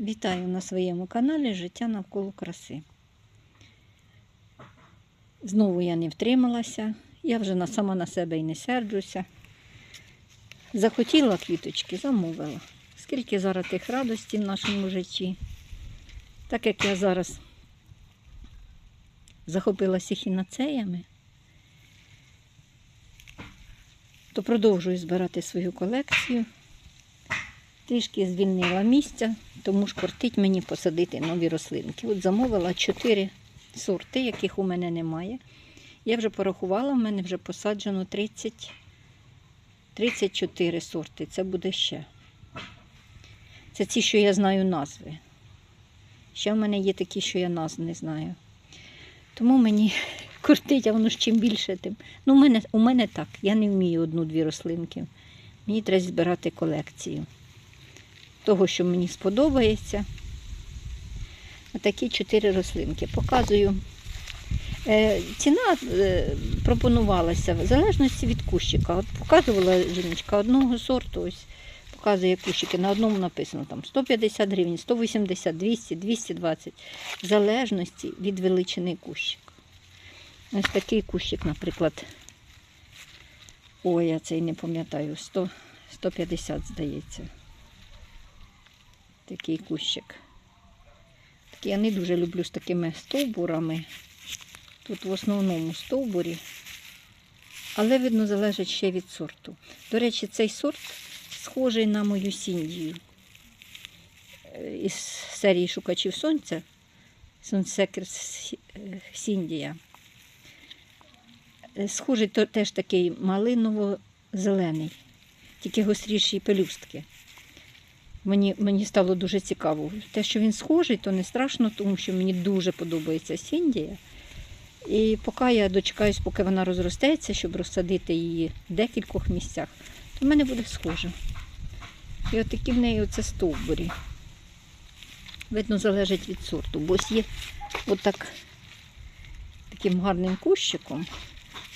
Вітаю на своєму каналі Життя навколо краси. Знову я не втрималася, я вже сама на себе і не серджуся. Захотіла квіточки, замовила. Скільки зараз тих радостей в нашому житті. Так як я зараз захопилася хінацеями, то продовжую збирати свою колекцію. Трішки звільнила місця, тому ж кортить мені посадити нові рослинки. От замовила чотири сорти, яких у мене немає. Я вже порахувала, в мене вже посаджено 30, 34 сорти. Це буде ще. Це ті, що я знаю назви. Ще в мене є такі, що я назв не знаю. Тому мені кортить, а воно ж чим більше, тим. Ну, у мене, у мене так. Я не вмію одну-дві рослинки. Мені треба збирати колекцію того, що мені сподобається. Отакі чотири рослинки. Показую. Е, ціна е, пропонувалася в залежності від кущика. От показувала жіночка одного сорту, ось показує кущики. На одному написано там 150 гривень, 180, 200, 220. В залежності від величини кущика. Ось такий кущик, наприклад. Ой, я цей не пам'ятаю, 100, 150, здається такий кущик. Я не дуже люблю з такими стовбурами. Тут в основному стовбурі. Але, видно, залежить ще від сорту. До речі, цей сорт схожий на мою сіндію. Е, Із серії Шукачів Сонця. Сонсекер Сіндія. Е, Схожий теж такий малиново-зелений, тільки гостріші пелюстки. Мені, мені стало дуже цікаво. Те, що він схожий, то не страшно, тому що мені дуже подобається Сіндія. І поки я дочекаюсь, поки вона розростеться, щоб розсадити її в декількох місцях, то в мене буде схоже. І от такі в неї оце стовбурі. Видно, залежить від сорту. Бо є отак таким гарним кущиком.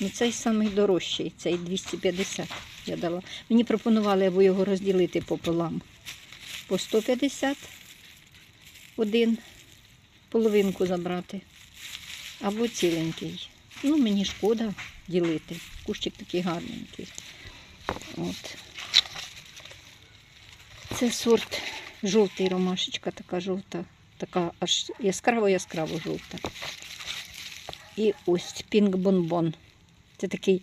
Ну, цей самий дорожчий, цей 250 я дала. Мені пропонували або його розділити пополам по 150 один, половинку забрати, або ціленький. Ну, мені шкода ділити. Кущик такий гарненький. От. Це сорт жовтий ромашечка, така жовта, така аж яскраво-яскраво жовта. І ось пінк бонбон. Це такий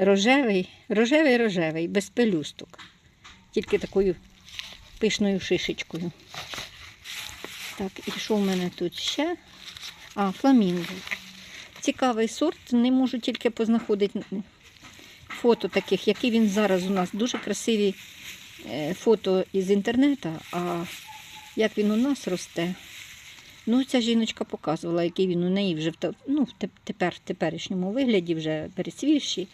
рожевий, рожевий-рожевий, без пелюсток. Тільки такою пишною шишечкою. Так, і що в мене тут ще? А, фламінго. Цікавий сорт, не можу тільки познаходити фото таких, які він зараз у нас. Дуже красиві е, фото із інтернету, а як він у нас росте. Ну, ця жіночка показувала, який він у неї вже ну, тепер, в теперішньому вигляді, вже перецвівший.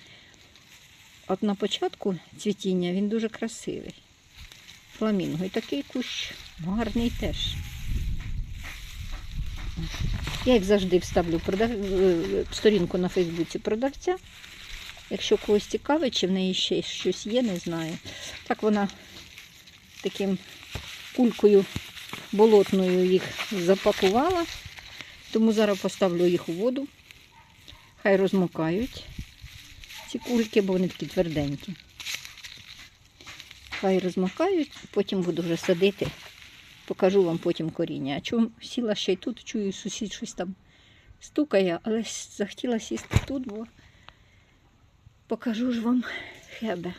От на початку цвітіння він дуже красивий. Фламінго. І такий кущ гарний теж. Я, як завжди, вставлю продав... сторінку на Фейсбуці продавця. Якщо когось цікавить, чи в неї ще щось є, не знаю. Так вона таким кулькою болотною їх запакувала. Тому зараз поставлю їх у воду. Хай розмокають ці кульки, бо вони такі тверденькі. Хай розмокають, потім буду вже садити. Покажу вам потім коріння. А чому сіла ще й тут, чую, сусід щось там стукає, але захотіла сісти тут, бо покажу ж вам хебе.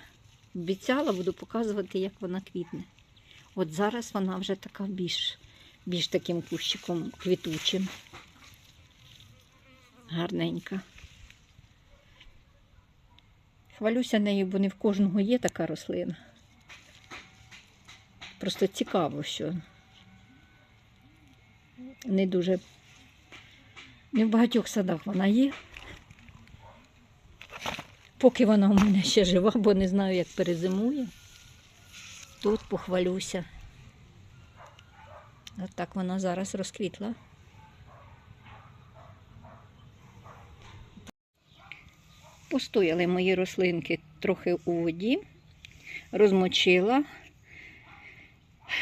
Обіцяла, буду показувати, як вона квітне. От зараз вона вже така більш, більш таким кущиком квітучим. Гарненька. Хвалюся нею, бо не в кожного є така рослина. Просто цікаво, що не дуже. Не в багатьох садах вона є. Поки вона у мене ще жива, бо не знаю, як перезимує. Тут похвалюся. От так вона зараз розквітла. Постояли мої рослинки трохи у воді, розмочила.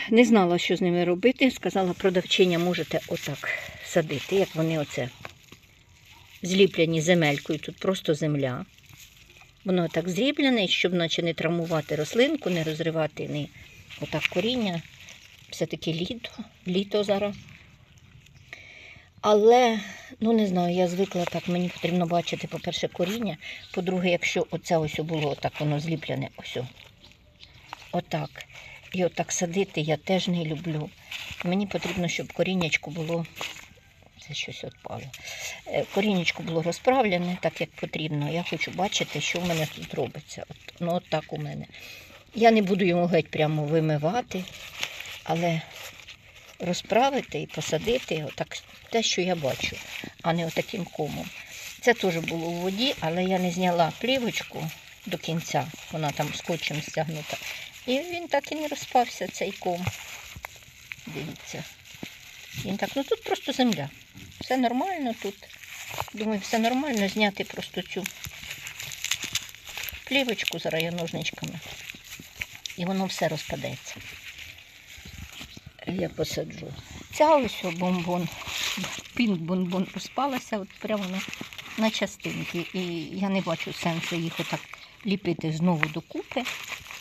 Не знала, що з ними робити. Сказала, продавчиня, можете отак садити, як вони оце зліплені земелькою. Тут просто земля. Воно так зріблене, щоб наче не травмувати рослинку, не розривати ні отак коріння. Все-таки літо, літо зараз. Але, ну не знаю, я звикла так, мені потрібно бачити, по-перше, коріння. По-друге, якщо оце ось було отак, воно зліплене, ось. Отак. І отак садити я теж не люблю. Мені потрібно, щоб коріннячко було. Це щось відпало. Е, Коріннячко було розправлене, так як потрібно. Я хочу бачити, що в мене тут робиться. От, ну, от так у мене. Я не буду його геть прямо вимивати, але розправити і посадити отак те, що я бачу, а не отаким комом. Це теж було у воді, але я не зняла плівочку до кінця. Вона там скотчем стягнута. І він так і не розпався, цей ком. Дивіться. Він так, ну тут просто земля. Все нормально тут. Думаю, все нормально зняти просто цю плівочку зараз я ножничками. І воно все розпадеться. Я посаджу. Ця ось бомбон, пінк-бомбон розпалася от прямо на, на частинки. І я не бачу сенсу їх отак ліпити знову докупи.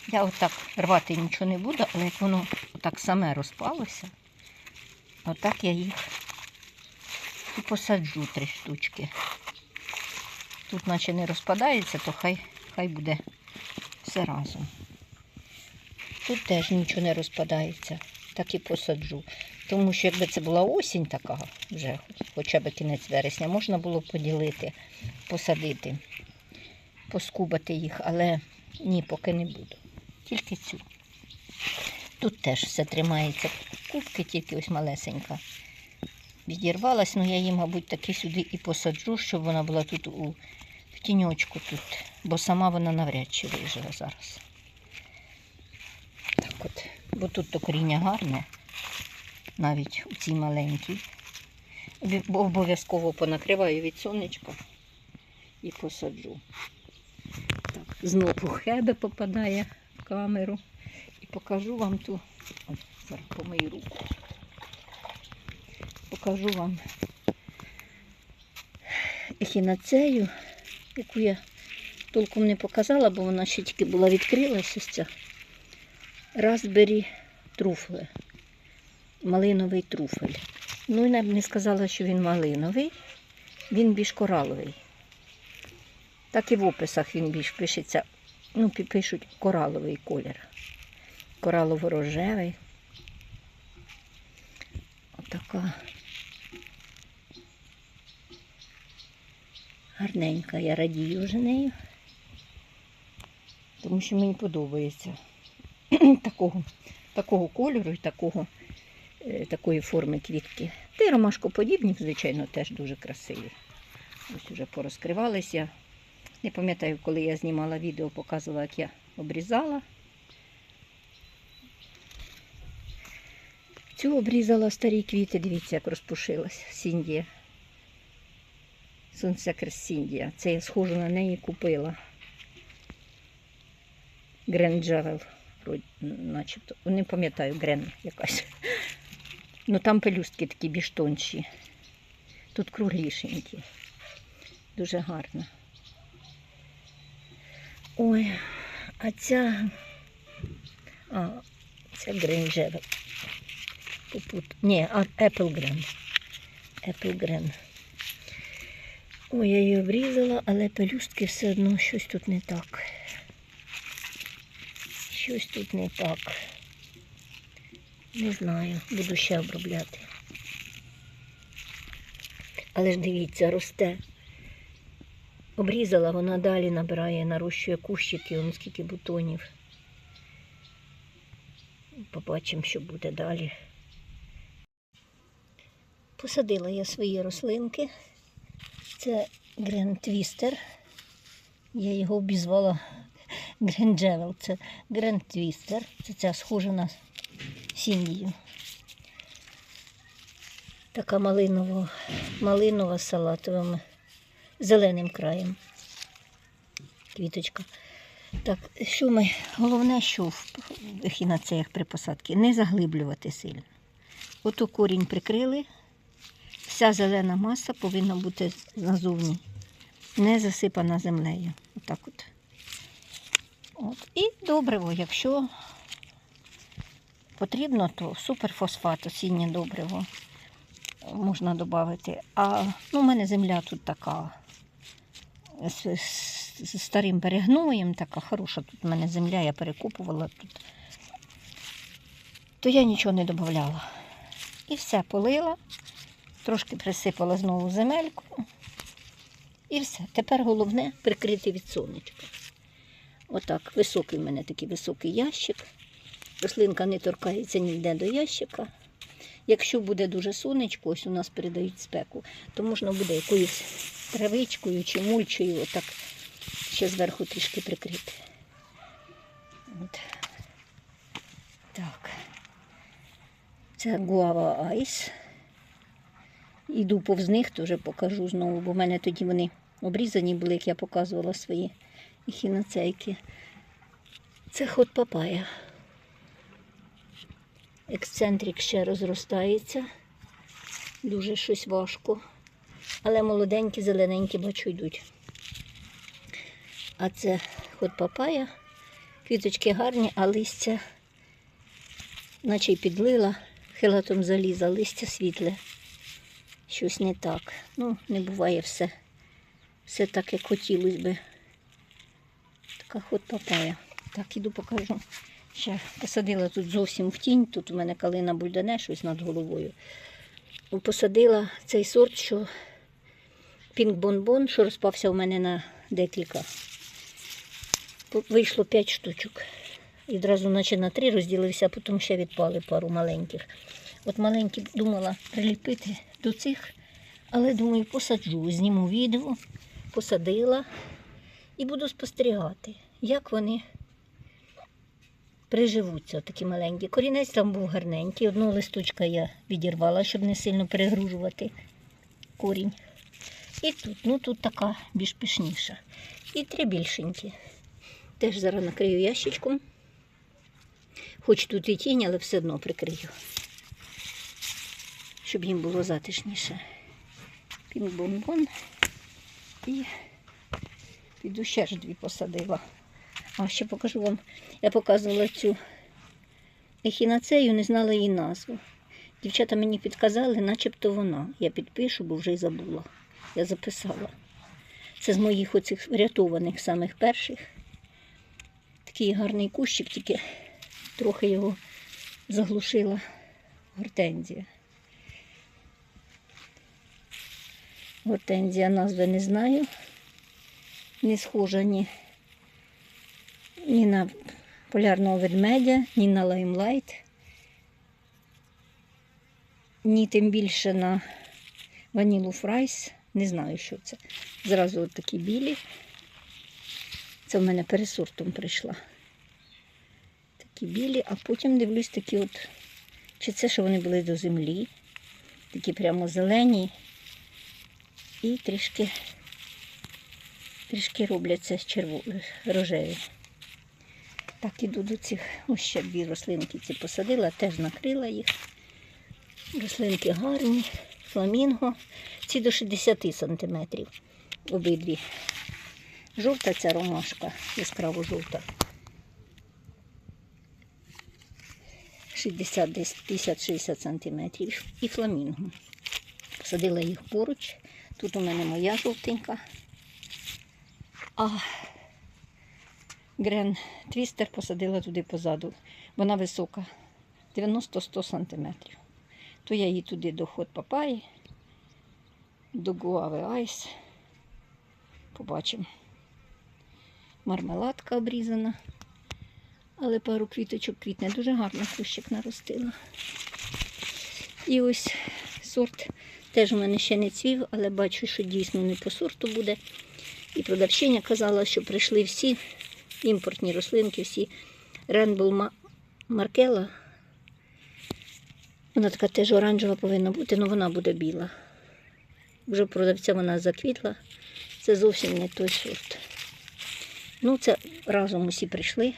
Я отак рвати нічого не буду, але як воно отак саме розпалося, отак я їх і посаджу три штучки. Тут наче не розпадається, то хай, хай буде все разом. Тут теж нічого не розпадається, так і посаджу. Тому що якби це була осінь така, вже хоча б кінець вересня, можна було поділити, посадити, поскубати їх, але ні, поки не буду. Тільки цю. Тут теж все тримається кубки, тільки ось малесенька. Відірвалась, ну я її, мабуть, таки сюди і посаджу, щоб вона була тут у в тіньочку тут, бо сама вона навряд чи виживе зараз. Так от, бо тут то коріння гарне, навіть у цій маленькій. Бо Обов'язково понакриваю від сонечка і посаджу. Так, знову хебе попадає камеру. І покажу вам ту. Ой, зараз помию руку. Покажу вам ехінацею, яку я толком не показала, бо вона ще тільки була відкрилася ось ця. Raspberry труфле. Малиновий труфель. Ну, я б не сказала, що він малиновий, він більш кораловий. Так і в описах він більш пишеться, ну, пишуть кораловий колір. Коралово-рожевий. Отака. Гарненька, я радію вже нею. Тому що мені подобається такого, такого кольору і такого, е, такої форми квітки. Та й ромашкоподібні, звичайно, теж дуже красиві. Ось вже порозкривалися. Не пам'ятаю, коли я знімала відео, показувала, як я обрізала. Цю обрізала старі квіти, дивіться, як розпушилась Сіндія. Сонцекрест Сіндія. Це я схожу на неї купила. Грен Джавел, начебто. Не пам'ятаю, Грен якась. Ну там пелюстки такі більш тонші. Тут круглішенькі. Дуже гарно. Ой, а ця. А, Green Javel. Попут. Ні, а Apple Green. Ой, я її обрізала, але пелюстки все одно щось тут не так. Щось тут не так. Не знаю, буду ще обробляти. Але ж дивіться, росте. Обрізала, вона далі набирає, нарощує кущики, он скільки бутонів. Побачимо, що буде далі. Посадила я свої рослинки. Це Грен Твістер. Я його обізвала Грен Джевел. Це Грен Твістер. Це ця схожа на сім'ю. Така малинова, малинова з салатовим зеленим краєм. Квіточка. Так, що ми, головне, що в ехінацеях при посадці, не заглиблювати сильно. Ото корінь прикрили, вся зелена маса повинна бути назовні, не засипана землею. Отак от. От. І добриво, якщо потрібно, то суперфосфат, осіннє добриво можна додати. А ну, у мене земля тут така з, з- старим перегноєм, така хороша тут у мене земля, я перекупувала тут. То я нічого не додавала. І все полила, трошки присипала знову земельку. І все. Тепер головне прикрити від сонечка. Отак, високий в мене такий високий ящик. Рослинка не торкається ніде до ящика. Якщо буде дуже сонечко, ось у нас передають спеку, то можна буде якоюсь травичкою чи мульчою отак ще зверху трішки прикрити. От. Так. Це гуава айс. Іду повз них, теж покажу знову, бо в мене тоді вони обрізані були, як я показувала свої ехіноцейки. Це ход папая. Ексцентрик ще розростається. Дуже щось важко. Але молоденькі, зелененькі, бачу, йдуть. А це ход папая. Квіточки гарні, а листя, наче й підлила, хилатом заліза, листя світле. Щось не так. Ну, не буває все. Все так, як хотілося би. Така ход папая. Так, іду покажу. Ще посадила тут зовсім в тінь. Тут у мене калина бульдане, щось над головою. Посадила цей сорт, що пінк бонбон, що розпався у мене на декілька. Вийшло 5 штучок. І одразу, наче на три розділився, а потім ще відпали пару маленьких. От маленькі думала приліпити до цих, але думаю, посаджу, зніму відео, посадила і буду спостерігати, як вони приживуться, такі маленькі. Корінець там був гарненький. Одного листочка я відірвала, щоб не сильно перегружувати корінь. І тут, ну тут така більш пишніша. І три більшенькі. Теж зараз накрию ящичком. Хоч тут і тінь, але все одно прикрию. Щоб їм було затишніше. Пінг-бон-бон. І піду ще ж дві посадила. А ще покажу вам. Я показувала цю ехінацею, не знала її назву. Дівчата мені підказали, начебто вона. Я підпишу, бо вже й забула. Я записала. Це з моїх оцих врятованих самих перших. Такий гарний кущик, тільки трохи його заглушила гортензія. Гортензія назви не знаю. Не схожа ні, ні на полярного ведмедя, ні на лаймлайт, ні тим більше на ванілу фрайс. Не знаю, що це. Зразу от такі білі. Це в мене пересортом прийшла. Такі білі, а потім дивлюсь такі от, чи це, що вони були до землі, такі прямо зелені і трішки, трішки робляться черво... рожеві. Так, іду до цих, ось ще дві рослинки ці посадила, теж накрила їх. Рослинки гарні, фламінго. Ці до 60 сантиметрів обидві. Жовта ця ромашка, яскраво жовта. 60 десь 50-60 сантиметрів. І фламінго. Посадила їх поруч. Тут у мене моя жовтенька. А Грен Твістер посадила туди позаду. Вона висока. 90-100 сантиметрів. То я її туди до ход папаї, до гуави айс. Побачимо. Мармеладка обрізана. Але пару квіточок квітне. Дуже гарно кущик наростила. І ось сорт теж у мене ще не цвів, але бачу, що дійсно не по сорту буде. І продавчиня казала, що прийшли всі імпортні рослинки, всі Rainbow Маркела. Вона така теж оранжева повинна бути, але вона буде біла. Вже продавця вона заквітла. Це зовсім не той сорт. Ну, це разом усі прийшли.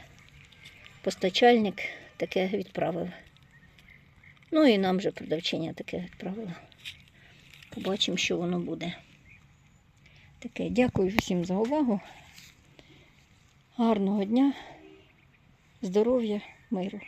Постачальник таке відправив. Ну і нам же продавчиня таке відправила. Побачимо, що воно буде. Таке, дякую всім за увагу. Гарного дня, здоров'я, миру.